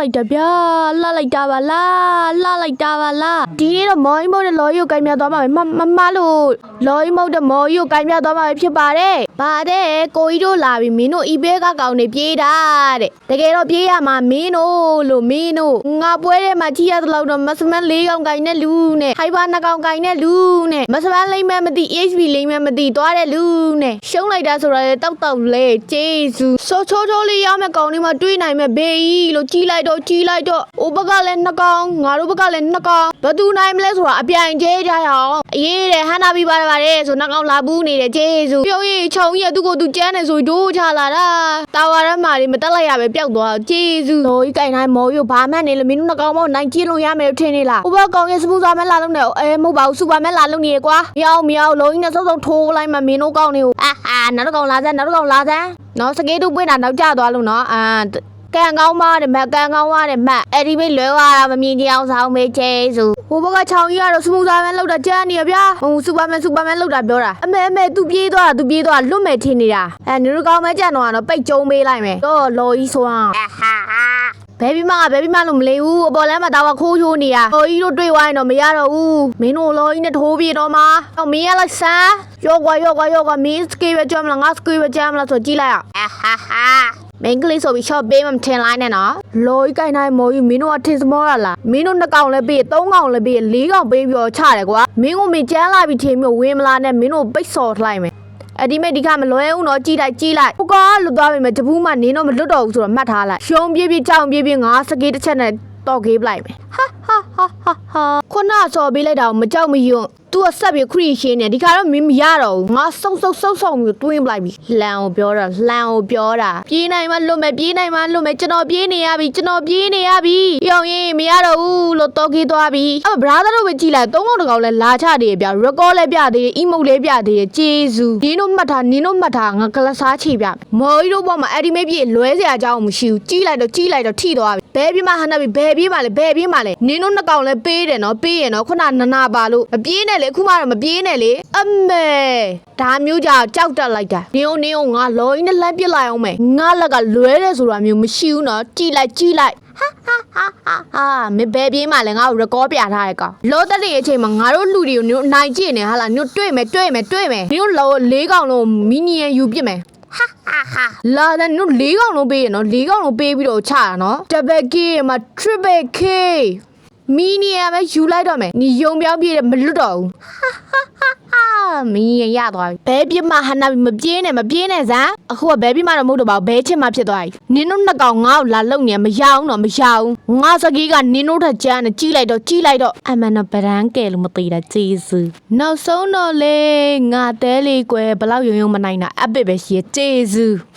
လိုက်တာဗျာလှလိုက်တာပါလားလှလိုက်တာပါလားဒီနေ့တော့မော်ကြီးမုတ်တဲ့လော်ကြီးကိုကင်ပြသွားမှာပဲမမမလို့လော်ကြီးမုတ်တဲ့မော်ကြီးကိုကင်ပြသွားမှာပဲဖြစ်ပါတယ် ဗါတဲ့ကိုကြီးတို့လာပြီမင်းတို့ဤဘဲကကောင်နေပြေးတာတဲ့တကယ်တော့ပြေးရမှာမင်းတို့လို့မင်းတို့ငါပွဲထဲမှာကြည့်ရသလောက်တော့မစမန်၄ကောင်ကင်တဲ့လူနဲ့ဟိုက်ဘာနှစ်ကောင်ကင်တဲ့လူနဲ့မစမန်လိမ့်မဲမသိ HP လိမ့်မဲမသိသွားတဲ့လူနဲ့ရှုံးလိုက်တာဆိုတော့လေတောက်တောက်လေဂျေဇူးဆိုချိုးချိုးလေးရောက်မဲ့ကောင်လေးမှာတွေးနိုင်မဲ့ဘေးကြီးလို့ကြီးလိုက်တော့ကြီးလိုက်တော့အိုဘက်ကလည်းနှစ်ကောင်ငါတို့ဘက်ကလည်းနှစ်ကောင်ဘယ်သူနိုင်မလဲဆိုတာအပြိုင်ကျဲကြရအောင်အေးတဲ့ဟန်နာပြီးပါတယ်ပါတယ်ဆိုနှစ်ကောင်လာဘူးနေတယ်ဂျေဇူးပြုံးရီခြုံရီသူ့ကိုသူကျန်းနေဆိုဒိုးချလာတာတာဝါရမှာတွေမတက်လိုက်ရပဲပျောက်သွားဂျေဇူးလို့ကြိုင်တိုင်းမော်ရီဘာမှန်နေလို့မင်းတို့နှစ်ကောင်မောနိုင်ကြည့်လို့ရမယ်ထင်နေလားဟိုဘက်ကောင်ရဲ့စပူစာမဲလာလို့နေအဲမဟုတ်ပါဘူးစူပါမဲလာလို့နေကွာမြောက်မြောက်လုံးကြီးနဲ့စောစောထိုးလိုက်မှမင်းတို့ကောင်တွေကိုအာဟာနောက်တစ်ကောင်လာစမ်းနောက်တစ်ကောင်လာစမ်းနော်စကေးတူပွင့်တာနောက်ကျသွားလို့နော်အာ ကန်ကောင်းမတဲ့မကန်ကောင်းမတဲ့မအဲ့ဒီမိလွဲသွားတာမမြင်ကြအောင်ဆောင်မေးချေစုဟိုဘက်ကချောင်းကြီးကတော့စပူစာမဲလောက်တာကြမ်းနေရဗျာဟိုစူပါမဲစူပါမဲလောက်တာပြောတာအမေအမေသူပြေးသွားတာသူပြေးသွားလွတ်မဲ့ထင်နေတာအဲနင်တို့ကောင်းမဲကြံတော့ကတော့ပိတ်ကျုံပေးလိုက်မယ်တော့လော်ကြီးဆိုအောင်အာဟာဘယ်ပြီးမှကဘယ်ပြီးမှလို့မလေးဘူးအပေါ်လမ်းမှာတာဝခိုးချိုးနေရလော်ကြီးတို့တွေ့ဝိုင်းတော့မရတော့ဘူးမင်းတို့လော်ကြီးနဲ့ထိုးပြေတော့မှာတော့မင်းရလိုက်စမ်းရောကွာရောကွာရောကွာမင်းစကေးပဲကြမ်းမလားငါစကေးပဲကြမ်းမလားဆိုကြည့်လိုက်အောင်အာဟာဟာ မင်းကလေးဆိုပြီး short ပေးမှမထင်လိုက်နဲ့နော်လော်ကြီးကိုင်တိုင်းမော်ကြီးမင်းတို့ကထင်စမောရလားမင်းတို့နှစ်ကောင်လည်းပေးသုံးကောင်လည်းပေးလေးကောင်ပေးပြီးတော့ချတယ်ကွာမင်းကမင်းကြမ်းလာပြီးထင်ပြီးဝင်မလာနဲ့မင်းတို့ပိတ်စော်လိုက်မယ်အဒီမဲ့ဒီကမလွဲဦးတော့ကြည်လိုက်ကြည်လိုက်ဟိုကလွတ်သွားပြီမဲ့တပူးမှနင်းတော့မလွတ်တော့ဘူးဆိုတော့မှတ်ထားလိုက်ရှုံးပြေးပြေးကြောင်ပြေးပြေးငါစကေးတစ်ချက်နဲ့တော့ကေးပလိုက်မယ်ဟာဟာဟာဟာဟာခုနဆော်ပေးလိုက်တာကိုမကြောက်မယွန့်သူကဆက်ပြီးခရီးရှင်းနေဒီခါတော့မင်းမရတော့ဘူးငါစုံစုံစုံစုံပြီးတွင်းပလိုက်ပြီလှန်ကိုပြောတာလှန်ကိုပြောတာပြေးနိုင်မှလွတ်မယ်ပြေးနိုင်မှလွတ်မယ်ကျွန်တော်ပြေးနေရပြီကျွန်တော်ပြေးနေရပြီရောင်ရင်မရတော့ဘူးလို့တော့ကေးသွားပြီအဲ့ဘရာသာတို့ပဲကြည်လိုက်သုံးကောင်တစ်ကောင်လဲလာချတယ်ဗျရကောလဲပြသေးတယ်အီမုတ်လဲပြသေးတယ်ဂျေဇူးနင်းတို့မှတ်ထားနင်းတို့မှတ်ထားငါကလစားချေပြမော်ကြီးတို့ဘောမှာအဲ့ဒီမေးပြေလွဲစရာအကြောင်းမရှိဘူးကြီးလိုက်တော့ကြီးလိုက်တော့ထိသွားပြီဘဲပြေးမှဟန်နပ်ပြီဘဲပြေးမှလဲဘဲပြေးမှလဲနင်းတို့နှစ်ကောင်လဲပေးတယ်နော်ပေးရနော်ခုနနနာပါလို့မပြေးနဲ့လေအခုမှတော့မပြေးနဲ့လေအမေဒါမျိုးကြောက်ကြောက်တက်လိုက်တာနင်းတို့နင်းတို့ငါလော်ကြီးနဲ့လှမ်းပစ်လိုက်အောင်မယ်ငါလက်ကလွဲတယ်ဆိုတာမျိုးမရှိဘူးနော်ကြီးလိုက်ကြီးလိုက်ဟာဟာမဘဲပြေးမှလည်းငါ့ကိုရကောပြထားတဲ့ကောင်လောတက်တဲ့အချိန်မှာငါတို့လူတွေကိုညို့နိုင်ကြည့်နေဟာလားညို့တွေ့မယ်တွေ့မယ်တွေ့မယ်ညို့လောလေးကောင်လုံးမီနီယံယူပြစ်မယ်ဟာဟာဟာလာတဲ့ညို့လေးကောင်လုံးပေးရနော်လေးကောင်လုံးပေးပြီးတော့ချတာနော်တဘက်ကေမှာ triple k မီနီယံပဲယူလိုက်တော့မယ်ညီယုံပြောင်းပြေးတယ်မလွတ်တော့ဘူးဟာဟာဟာမီနီယံရသွားပြီဘဲပြစ်မှဟနာမပြေးနဲ့မပြေးနဲ့စမ်းအခုကဘဲပြစ်မှတော့မဟုတ်တော့ပါဘူးဘဲချစ်မှဖြစ်သွားပြီနင်တို့နှစ်ကောင်ငါ့ကိုလာလုံနေမရအောင်တော့မရအောင်ငါစကီးကနင်တို့ထက်ကြမ်းနေကြီးလိုက်တော့ကြီးလိုက်တော့အမှန်တော့ဗရန်ကဲလို့မသိတာကျေးဇူးနောက်ဆုံးတော့လေငါတဲလေးကွယ်ဘလောက်ယုံယုံမနိုင်တာအပစ်ပဲရှိရဲ့ကျေးဇူး